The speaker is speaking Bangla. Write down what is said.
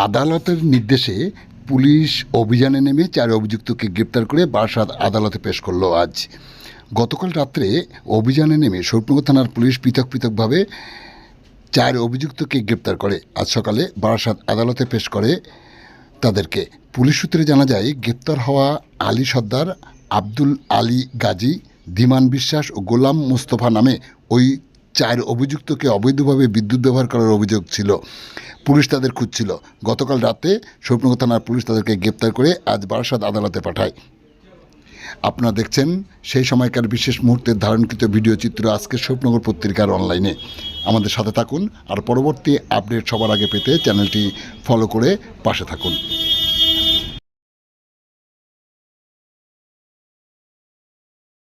আদালতের নির্দেশে পুলিশ অভিযানে নেমে চার অভিযুক্তকে গ্রেপ্তার করে বারাসাত আদালতে পেশ করল আজ। গতকাল রাত্রে অভিযানে নেমে সৈপনগর থানার পুলিশ পৃথক পৃথকভাবে চার অভিযুক্তকে গ্রেপ্তার করে। আজ সকালে বারাসাত আদালতে পেশ করে তাদেরকে। পুলিশ সূত্রে জানা যায়, গ্রেপ্তার হওয়া আলী সর্দার আব্দুল আলী গাজী ধীমান বিশ্বাস ও গোলাম মোস্তফা নামে ওই চার অভিযুক্তকে অবৈধভাবে বিদ্যুৎ ব্যবহার করার অভিযোগ ছিল। পুলিশ তাদের খুঁজছিল। গতকাল রাতে স্বপ্নগর থানার পুলিশ তাদেরকে গ্রেপ্তার করে আজ বারাসাত আদালতে পাঠায়। আপনারা দেখছেন সেই সময়কার বিশেষ মুহূর্তের ধারণকৃত ভিডিও চিত্র আজকের স্বপ্নগর পত্রিকার অনলাইনে। আমাদের সাথে থাকুন আর পরবর্তী আপডেট সবার আগে পেতে চ্যানেলটি ফলো করে পাশে থাকুন।